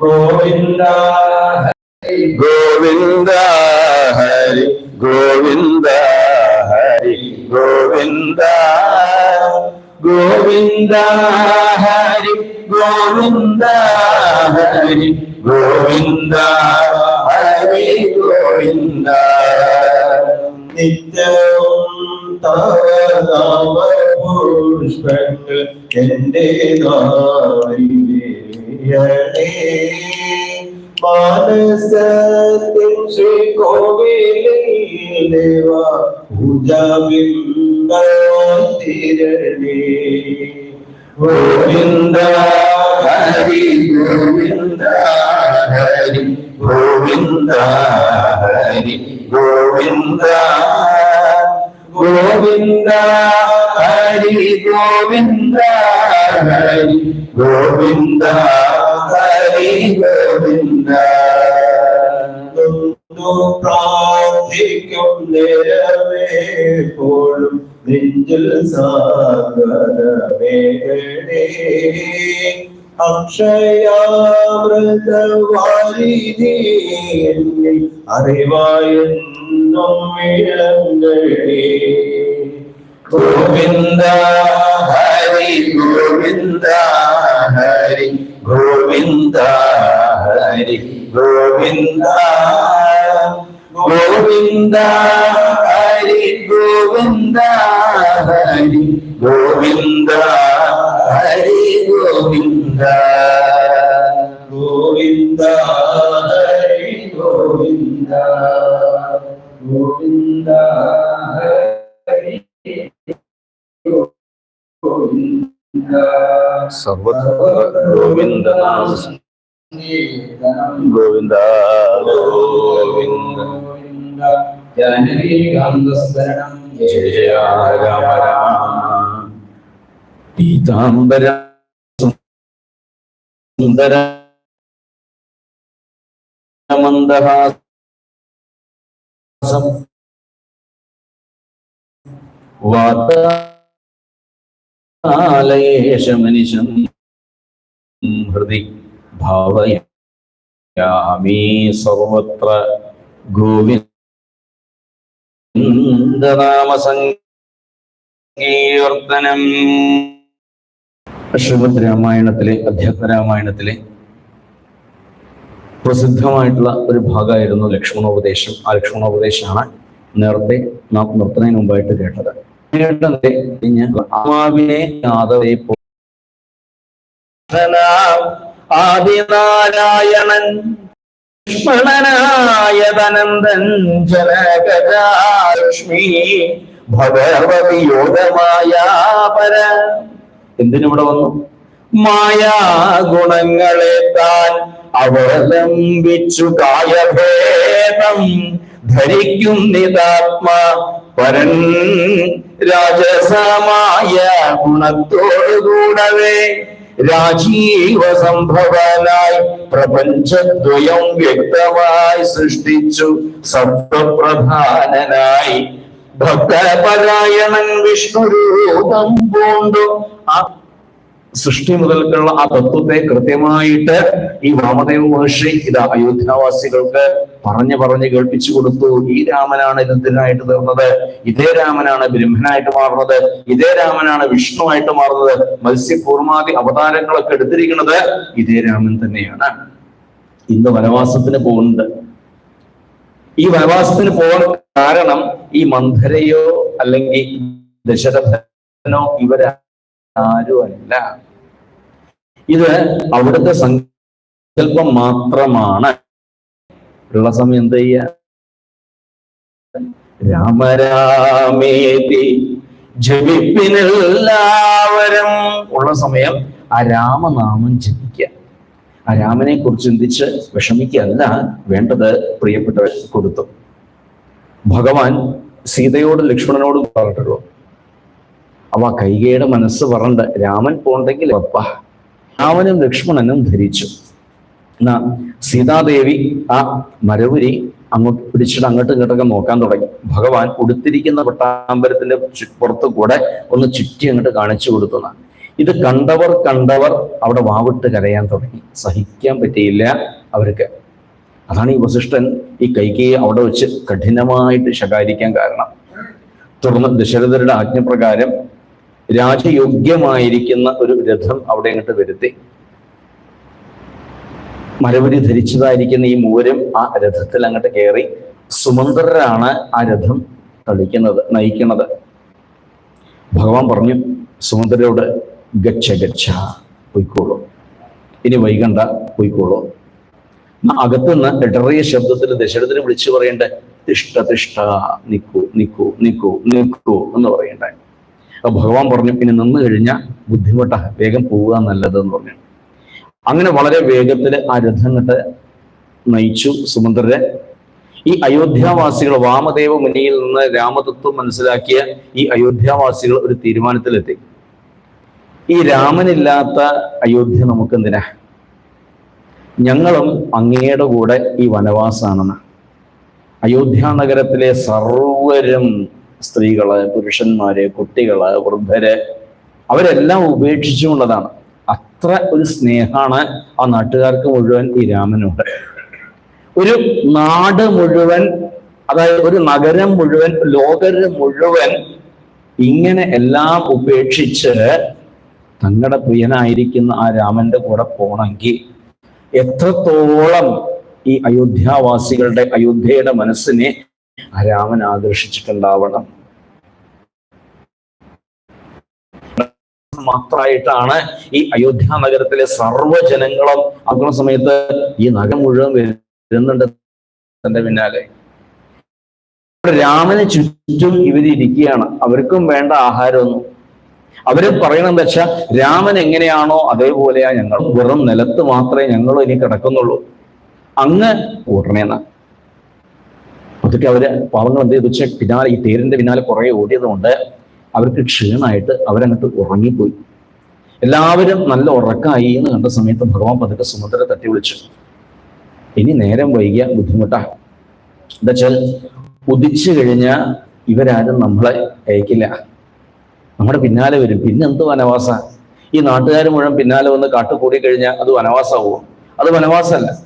ഗോവിന്ദ ഗോവിന്ദ ഹരി ഗോവിന്ദ ഹരി ഗോവിന്ദ ഗോവിന്ദ ഹരി ഗോവിന്ദ ഹരി ഗോവിന്ദ ഹരി ഗോവിന്ദ. നിത്യവും താമ പുഷ്പങ്ങൾ എന്റെ മാനസത്തിൻ ശ്രീ കോവിലിൽ ദേവ പൂജാബിംബിരണേ ഗോവിന്ദ ഹരി ഗോവിന്ദ ഹരി ഗോവിന്ദ ഹരി ഗോവിന്ദ ഗോവിന്ദ ഹരി ഗോവിന്ദ ഹരി ഗോവിന്ദ ഹരി ഗോവിന്ദ ു. പ്രാർത്ഥിക്കും നേരമേപ്പോഴും നെഞ്ചിൽ സാഗരമേടേ അക്ഷയാമൃതവാരിധി എന്നിൽ അറിവായെന്നും വിളങ്ങണേ ഗോവിന്ദ ഹരി ഗോവിന്ദ ഹരി ഗോവിന്ദ ഹരി ഗോവിന്ദ ഗോവിന്ദ ഹരി ഗോവിന്ദ ഹരി ഗോവിന്ദ ഹരി ഗോവിന്ദ. ഗോവിന്ദ ഹരി ഗോവിന്ദ सर्वत्र गोविंद गोविंद गोविंद जननी गंधस्वरणं जय राम राम पीताम्बर सुन्दर मन्दहासं वाता മന്ദഹാസം വാതാലയേശമനിശം ഹൃദി ഭാവയാമി സർവത്ര ഗോവിന്ദനാമസങ്കീർത്തനം ശ്രീമദ് രാമായണത്തിലെ അധ്യാത്മ രാമായണത്തിലെ പ്രസിദ്ധമായിട്ടുള്ള ഒരു ഭാഗമായിരുന്നു ലക്ഷ്മണോപദേശം. ആ ലക്ഷ്മണോപദേശമാണ് നേരത്തെ നാം നിർത്തുന്നതിന് മുമ്പായിട്ട് കേട്ടത്. കേട്ടത് ആത്മാവിനെ യാദവെ പോ- ആദിനാരായണൻ ലക്ഷ്മണനായതനന്ദൻ ജനകരാലക്ഷ്മി ഭഗവതി യോഗമായ പര എന്തിനിവിടെ വന്നു? മായാ ഗുണങ്ങളെ താൻ അവലംബിച്ചു കായഭേദം. ധരിക്കും നിതാത്മ പരൻ രാജസമായ ഗുണത്തോടുകൂടവേ. രാജീവ സംഭവനായി പ്രപഞ്ചദ്വയം വ്യക്തമായി സൃഷ്ടിച്ചു. സത്വപ്രധാനനായി ഭക്തപരായണൻ വിഷ്ണുരൂപം പൂണ്ടു. സൃഷ്ടി മുതൽക്കുള്ള ആ തത്വത്തെ കൃത്യമായിട്ട് ഈ വാമദേവ മഹർഷി ഇത് അയോധ്യാവാസികൾക്ക് പറഞ്ഞു പറഞ്ഞ് കേൾപ്പിച്ചു കൊടുത്തു. ഈ രാമനാണ് ഇന്ദ്രനായിട്ട് തീർന്നത്. ഇതേ രാമനാണ് ബ്രഹ്മനായിട്ട് മാറുന്നത്. ഇതേ രാമനാണ് വിഷ്ണുവായിട്ട് മാറുന്നത്. മത്സ്യപൂർമാതി അവതാരങ്ങളൊക്കെ എടുത്തിരിക്കുന്നത് ഇതേ രാമൻ തന്നെയാണ്. ഇന്ന് വനവാസത്തിന് പോകുന്നുണ്ട്. ഈ വനവാസത്തിന് പോകാൻ കാരണം ഈ മന്ധരയോ അല്ലെങ്കിൽ ദശരഥനോ ഇവരാരുമല്ല ഇത് അവിടുത്തെ സങ്കല്പം മാത്രമാണ്. ഉള്ള സമയം എന്ത് ചെയ്യ? രാമരാമേതി ജപിപ്പിനെല്ലാവരും. ഉള്ള സമയം ആ രാമനാമം ജപിക്കുക. ആ രാമനെ കുറിച്ച് ചിന്തിച്ച് വിഷമിക്കുകയല്ല വേണ്ടത് പ്രിയപ്പെട്ടവർ കൊടുത്തു. ഭഗവാൻ സീതയോട് ലക്ഷ്മണനോട് പറഞ്ഞിട്ടുള്ളൂ. അവ കൈകയുടെ മനസ്സ് പറഞ്ഞിട്ട് രാമൻ പോണ്ടെങ്കിൽ അപ്പ. രാമനും ലക്ഷ്മണനും ധരിച്ചു. എന്നാ സീതാദേവി ആ മരവുരി അങ്ങോട്ട് പിടിച്ചിട്ട് അങ്ങോട്ട് ഇങ്ങോട്ടൊക്കെ നോക്കാൻ തുടങ്ങി. ഭഗവാൻ ഉടുത്തിരിക്കുന്ന പട്ടാമ്പരത്തിന്റെ പുറത്തു കൂടെ ഒന്ന് ചുറ്റി അങ്ങോട്ട് കാണിച്ചു കൊടുത്തു ഇത് കണ്ടവർ കണ്ടവർ അവിടെ വാവിട്ട് കരയാൻ തുടങ്ങി. സഹിക്കാൻ പറ്റിയില്ല അവർക്ക്. അതാണ് ഈ വസിഷ്ഠൻ ഈ കൈകയെ അവിടെ വെച്ച് കഠിനമായിട്ട് ശകാരിക്കാൻ കാരണം. തുടർന്ന് ദശരഥരുടെ ആജ്ഞപ്രകാരം രാജയോഗ്യമായിരിക്കുന്ന ഒരു രഥം അവിടെ അങ്ങോട്ട് വരുത്തി. മരവരി ധരിച്ചതായിരിക്കുന്ന ഈ മൂരം ആ രഥത്തിൽ അങ്ങോട്ട് കയറി സുമന്ത്രരാണ് ആ രഥം തളിക്കുന്നത് നയിക്കുന്നത്. ഭഗവാൻ പറഞ്ഞു സുമന്ത്രരോട് ഗച്ഛ ഗച്ഛ പൊയ്ക്കോളൂ. ഇനി വൈകണ്ട പൊയ്ക്കോളൂ. അകത്തുനിന്ന് ഇടറിയ ശബ്ദത്തിൽ ദശരഥനെ വിളിച്ചു പറയേണ്ട തിഷ്ട തിഷ്ട നിക്കൂ നിക്കൂ നിക്കൂ നിക്കൂ എന്ന് പറയണ്ടേ. ഭഗവാൻ പറഞ്ഞു ഇനി നിന്ന് കഴിഞ്ഞാൽ ബുദ്ധിമുട്ടാ വേഗം പോവുക നല്ലതെന്ന് പറഞ്ഞു. അങ്ങനെ വളരെ വേഗത്തിൽ ആ രഥങ്ങട്ട് നയിച്ചു സുമന്ത്രരെ. ഈ അയോധ്യാവാസികൾ വാമദേവ മുനിയിൽ നിന്ന് രാമതത്വം മനസ്സിലാക്കിയ ഈ അയോധ്യാവാസികൾ ഒരു തീരുമാനത്തിലെത്തി. ഈ രാമനില്ലാത്ത അയോധ്യ നമുക്ക് എന്തിനാ ഞങ്ങളും അങ്ങയുടെ കൂടെ ഈ വനവാസാണെന്ന്. അയോധ്യ നഗരത്തിലെ സർവരും സ്ത്രീകൾ പുരുഷന്മാര് കുട്ടികൾ വൃദ്ധര് അവരെല്ലാം ഉപേക്ഷിച്ചുകൊണ്ടതാണ്. അത്ര ഒരു സ്നേഹമാണ് ആ നാട്ടുകാർക്ക് മുഴുവൻ ഈ രാമനുണ്ട് ഒരു നാട് മുഴുവൻ അതായത് ഒരു നഗരം മുഴുവൻ ലോകര് മുഴുവൻ ഇങ്ങനെ എല്ലാം ഉപേക്ഷിച്ച് തങ്ങളുടെ പ്രിയനായിരിക്കുന്ന ആ രാമന്റെ കൂടെ പോണെങ്കിൽ എത്രത്തോളം ഈ അയോധ്യാവാസികളുടെ അയോധ്യയുടെ മനസ്സിനെ രാമൻ ആകർഷിച്ചിട്ടുണ്ടാവണം മാത്രമായിട്ടാണ് ഈ അയോധ്യ നഗരത്തിലെ സർവജനങ്ങളും ആക്കുന്ന സമയത്ത് ഈ നഗരം മുഴുവൻ വരുന്നുണ്ട് തന്റെ പിന്നാലെ. രാമന് ചുറ്റും ഇവരിയ്ക്കുകയാണ് അവർക്കും വേണ്ട ആഹാരമൊന്നും. അവർ പറയണെന്ന് വെച്ചാൽ രാമൻ എങ്ങനെയാണോ അതേപോലെയാ ഞങ്ങൾ വെറും നിലത്ത് മാത്രമേ ഞങ്ങളും ഇനി കിടക്കുന്നുള്ളൂ. അങ്ങ് കൂട്ടണേന്ന അതൊക്കെ അവർ പാവങ്ങൾ എന്ത് ചെയ്തു? വെച്ചാൽ പിന്നാലെ ഈ തേരിന്റെ പിന്നാലെ കുറെ ഓടിയതുകൊണ്ട് അവർക്ക് ക്ഷീണമായിട്ട് അവരങ്ങോട്ട് ഉറങ്ങിപ്പോയി. എല്ലാവരും നല്ല ഉറക്കമായി എന്ന് കണ്ട സമയത്ത് ഭഗവാൻ പതുക്കെ സമുദ്രം തട്ടി വിളിച്ചു. ഇനി നേരം വൈകിയ ബുദ്ധിമുട്ടാ. എന്താ വെച്ചാൽ ഉദിച്ചു കഴിഞ്ഞാൽ ഇവരാരും നമ്മളെ അയക്കില്ല. നമ്മുടെ പിന്നാലെ വരും. പിന്നെ എന്ത് വനവാസ? ഈ നാട്ടുകാർ മുഴുവൻ പിന്നാലെ വന്ന് കാട്ടുകൂടി കഴിഞ്ഞാൽ അത് വനവാസമാവും അത് വനവാസമല്ല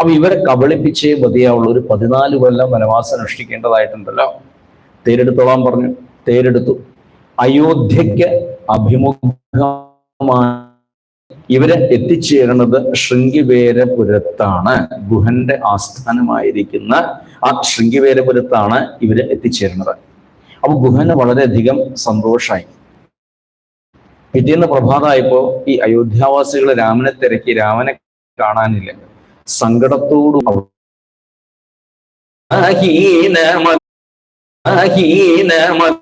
അപ്പൊ ഇവരെ കബളിപ്പിച്ചേ മതിയാവുള്ള. ഒരു പതിനാല് കൊല്ലം വനവാസം അനുഷ്ഠിക്കേണ്ടതായിട്ടുണ്ടല്ലോ. തേരെടുത്തോളാൻ പറഞ്ഞു. തേരെടുത്തു. അയോധ്യയ്ക്ക് അഭിമുഖമായി ഇവരെ എത്തിച്ചേരുന്നത് ശൃംഗിവേരപുരത്താണ്. ഗുഹന്റെ ആസ്ഥാനമായിരിക്കുന്ന ആ ശൃംഗിവേരപുരത്താണ് ഇവർ എത്തിച്ചേരുന്നത് അപ്പൊ ഗുഹന് വളരെയധികം സന്തോഷമായി പിറ്റേന്ന് പ്രഭാതമായപ്പോ ഈ അയോധ്യാവാസികൾ രാമനെ തിരക്കി. രാമനെ കാണാനില്ല. സങ്കടത്തോടു അവ- അഹീനമ- അഹീനമ-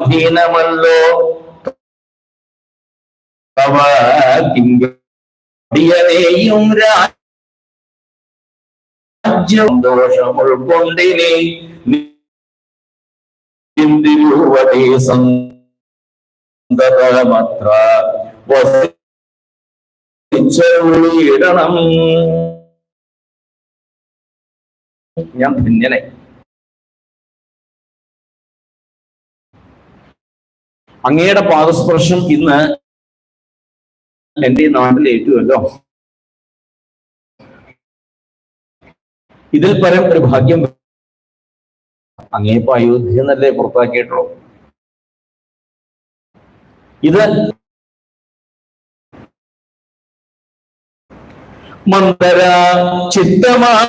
ഹീനമല്ലോ തവ കിങ്കടിയനെയും രാജ്യം ദോഷം ഉൾക്കൊണ്ടിനെ ഇന്ദിരുവതേ സന്തതമത്ര ഞാൻ ധന്യനെ അങ്ങയുടെ പാദസ്പർശം ഇന്ന് എന്റെ നാട്ടിൽ ഏറ്റുമല്ലോ ഇതിൽ പരം ഒരു ഭാഗ്യം അങ്ങേപ്പോ അയോധ്യ എന്നല്ലേ പുറത്താക്കിയിട്ടുള്ളൂ. ഇത് മന്ദര ചിത്തമായ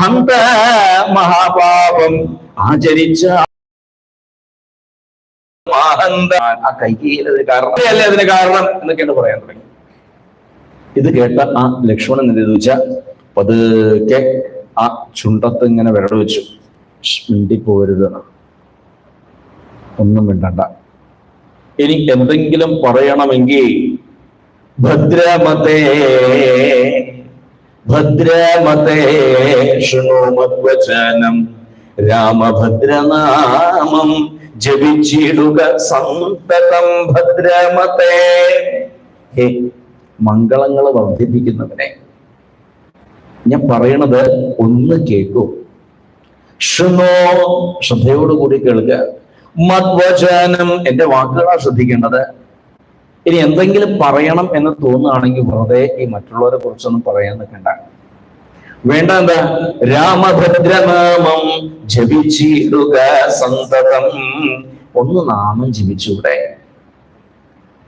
ഹന്ത മഹാപാപം ആചരിച്ച ആ കൈകീലത് കാരണം. അല്ലേ അതിന് കാരണം എന്നൊക്കെയാണ് പറയാൻ തുടങ്ങി. ഇത് കേട്ട ആ ലക്ഷ്മണൻ വെച്ചാ പതുക്കെ ആ ചുണ്ടത്ത് ഇങ്ങനെ വിരട് വെച്ചു. മിണ്ടിപ്പോരുത് ഒന്നും മിണ്ടണ്ട. ഇനി എന്തെങ്കിലും പറയണമെങ്കിൽ ഭദ്രമതേ ഭദ്രമതേ ശൃണോമദ്വചനം രാമഭദ്രനാമം ജപിച്ചിടുക സന്തതം ഭദ്രമതേ. ഹേ മംഗളങ്ങൾ വർദ്ധിപ്പിക്കുന്നവനെ ഞാൻ പറയണത് ഒന്ന് കേൾക്കൂ ശൃണോ ശ്രദ്ധയോടുകൂടി കേൾക്കുക. മദ്വചനം എന്റെ വാക്കുകളാണ് ശ്രദ്ധിക്കേണ്ടത്. ഇനി എന്തെങ്കിലും പറയണം എന്ന് തോന്നുകയാണെങ്കിൽ വെറുതെ ഈ മറ്റുള്ളവരെ കുറിച്ചൊന്നും പറയാൻ നിൽക്കണ്ട. വേണ്ട എന്താ? രാമഭദ്രനാമം ജപിച്ചിടുക സന്തതം. ഒന്ന് നാമം ജപിച്ചൂടെ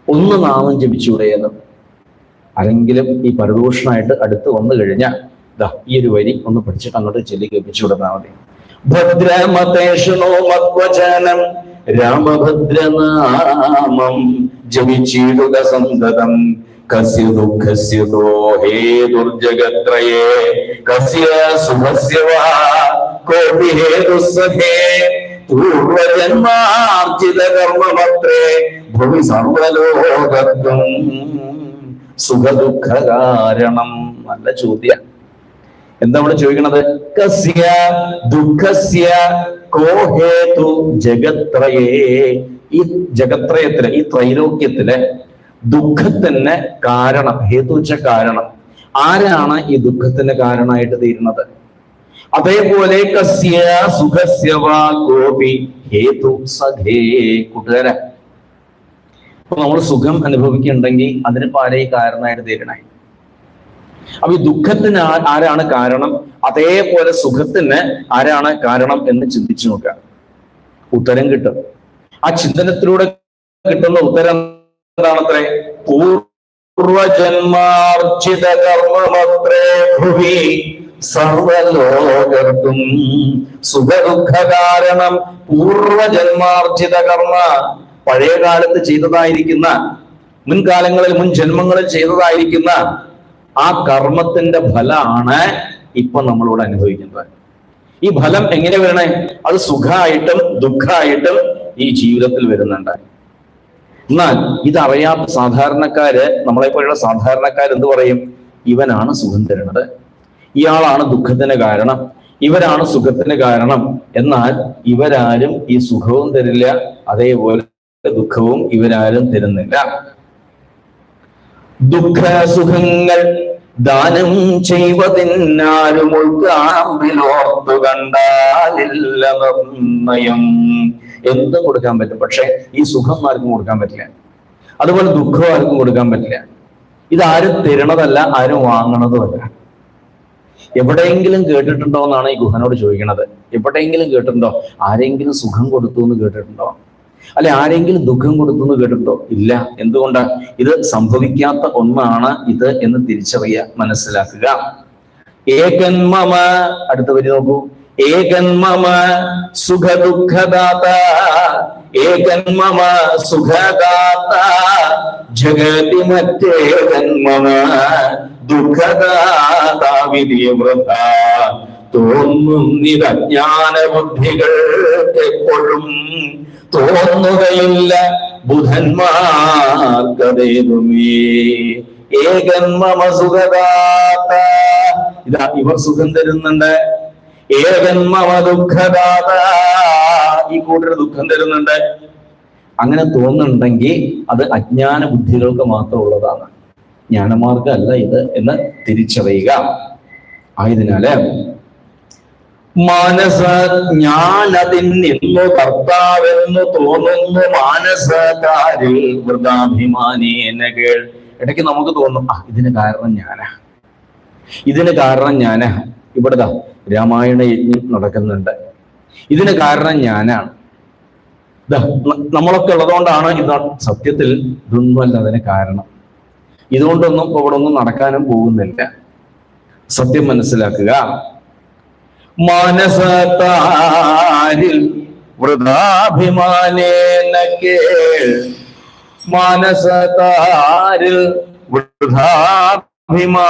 ഒന്ന് നാമം ജപിച്ചൂടെ എന്ന്. ആരെങ്കിലും ഈ പരദൂഷണമായിട്ട് അടുത്ത് വന്നു കഴിഞ്ഞാൽ ഈ ഒരു വരി ഒന്ന് പഠിച്ചിട്ട് അങ്ങോട്ട് ചെല്ലി കേൾപ്പിച്ചു കൊടുത്താൽ മതി. ഭദ്രമതേഷണോ മദ്വചനം രാമഭദ്രനാമം ജപിച്ചിടുക സന്തതം. കസ്യ ദുഃഖസ്യതോ ഹേ ദുർജഗത്രയേ കസ്യ സുഖസ്യ വാ കോപി ഹേതുസഖേ പൂർവജന്മാർജിത കർമ്മമത്രേ ഭൂമി സർവലോകത്വം സുഖദുഃഖ കാരണം നല്ല ചോദ്യം. എന്താ ഇവിടെ ചോദിക്കണത്? കസ്യ ദുഃഖസ്യ കോഹേതു ജഗത്രയേ. ഈ ജഗത്രയത്തിലെ ഈ ത്രൈലോക്യത്തിലെ ദുഃഖത്തിന് കാരണം ഹേതുച്ച കാരണം ആരാണ് ഈ ദുഃഖത്തിന് കാരണമായിട്ട് തീരുന്നത്? അതേപോലെ കസ്യ സുഖസ്യ വാ കോപി ഹേതു സഖേ. കൂട്ടുകാരെ അപ്പൊ നമ്മൾ സുഖം അനുഭവിക്കുന്നുണ്ടെങ്കിൽ അതിന് പാരേ കാരണമായിട്ട് തീരണേ? അപ്പൊ ഈ ദുഃഖത്തിന് ആരാണ് കാരണം? അതേപോലെ സുഖത്തിന് ആരാണ് കാരണം എന്ന് ചിന്തിച്ചു നോക്കുക. ഉത്തരം കിട്ടും. ആ ചിന്തനത്തിലൂടെ കിട്ടുന്ന ഉത്തരം എന്താണത്രേ? പൂർവജന്മാർജിത കർമ്മമത്രേ ഭുവി സർവലോകർക്കും സുഖദുഃഖ കാരണം പൂർവജന്മാർജിത കർമ്മ പഴയ കാലത്ത് ചെയ്തതായിരിക്കുന്ന മുൻകാലങ്ങളിൽ മുൻ ജന്മങ്ങളിൽ ചെയ്തതായിരിക്കുന്ന ആ കർമ്മത്തിന്റെ ഫലമാണ് ഇപ്പൊ നമ്മളിവിടെ അനുഭവിക്കുന്നത്. ഈ ഫലം എങ്ങനെ വരണേ? അത് സുഖമായിട്ടും ദുഃഖമായിട്ടും ഈ ജീവിതത്തിൽ വരുന്നുണ്ട്. എന്നാൽ ഇതറിയാത്ത സാധാരണക്കാര് നമ്മളെ പോലെയുള്ള സാധാരണക്കാർ എന്ത് പറയും? ഇവനാണ് സുഖം തരുന്നത്. ഇയാളാണ് ദുഃഖത്തിന് കാരണം. ഇവരാണ് സുഖത്തിന് കാരണം. എന്നാൽ ഇവരാരും ഈ സുഖവും തരില്ല അതേപോലെ ദുഃഖവും ഇവരാരും തരുന്നില്ല. ദുഃഖ സുഖങ്ങൾ ദാനം ചെയ്വതിനാരും ഉൾക്കാമ്പിലോർത്തു കണ്ടാലില്ല നിർണയം. എന്തും കൊടുക്കാൻ പറ്റും. പക്ഷെ ഈ സുഖം ആർക്കും കൊടുക്കാൻ പറ്റില്ല. അതുപോലെ ദുഃഖം ആർക്കും കൊടുക്കാൻ പറ്റില്ല. ഇതാരും തരണതല്ല ആരും വാങ്ങണതുമല്ല എവിടെയെങ്കിലും കേട്ടിട്ടുണ്ടോ എന്നാണ് ഈ ഗുഹനോട് ചോദിക്കുന്നത് എവിടെയെങ്കിലും കേട്ടിട്ടുണ്ടോ? ആരെങ്കിലും സുഖം കൊടുത്തു എന്ന് കേട്ടിട്ടുണ്ടോ? അല്ലെ ആരെങ്കിലും ദുഃഖം കൊടുത്തു എന്ന് ഇല്ല. എന്തുകൊണ്ടാ? ഇത് സംഭവിക്കാത്ത ഒന്നാണ് ഇത് എന്ന് തിരിച്ചറിയ മനസ്സിലാക്കുക. ഏകൻ മമ അടുത്ത വരി നോക്കൂ. ഏകൻ മമ സുഖ ദുഃഖദാത ഏകൻ മമ സുഖദാത. ജഗതി മറ്റേകൻ മമ ദുഃഖദാതാവിധിവൃത തോന്നുന്നിതജ്ഞാന ബുദ്ധികൾക്കെപ്പോഴും തോന്നുകയില്ല. ബുധന്മാർക്കതേതുമേ. ഏകൻ മമ സുഖദാത ഇതാ ഇവർ സുഖം തരുന്നുണ്ട്. ഏകൻ മമ ദുഃഖദാത ഈ കൂട്ടർ ദുഃഖം തരുന്നുണ്ട്. അങ്ങനെ തോന്നുന്നുണ്ടെങ്കിൽ അത് അജ്ഞാന ബുദ്ധികൾക്ക് മാത്രമുള്ളതാണ് ജ്ഞാനമാർഗമല്ല ഇത് എന്ന് തിരിച്ചറിയുക. ആയതിനാല് മാനസ ഞാനതിൽ നിന്നു കർത്താവെന്ന് തോന്നുന്നു മാനസകാരിൽ വൃതാഭിമാനേന കേൾ. ഇടയ്ക്ക് നമുക്ക് തോന്നും ആ ഇതിന് കാരണം ഞാനാ. ഇതിന് കാരണം ഞാനാ. ഇവിടുത്തെ രാമായണ യജ്ഞം നടക്കുന്നുണ്ട്. ഇതിന് കാരണം ഞാനാണ് നമ്മളൊക്കെ ഉള്ളതുകൊണ്ടാണ് ഇത് സത്യത്തിൽ ഇതൊന്നുമല്ല അതിന് കാരണം. ഇതുകൊണ്ടൊന്നും ഇവിടെ ഒന്നും നടക്കാനും പോകുന്നില്ല. സത്യം മനസ്സിലാക്കുക. മാനസത്താരിൽ വൃഥാഭിമാനേന കേൾ മാനസതാരിൽ വൃഥാഭിമാ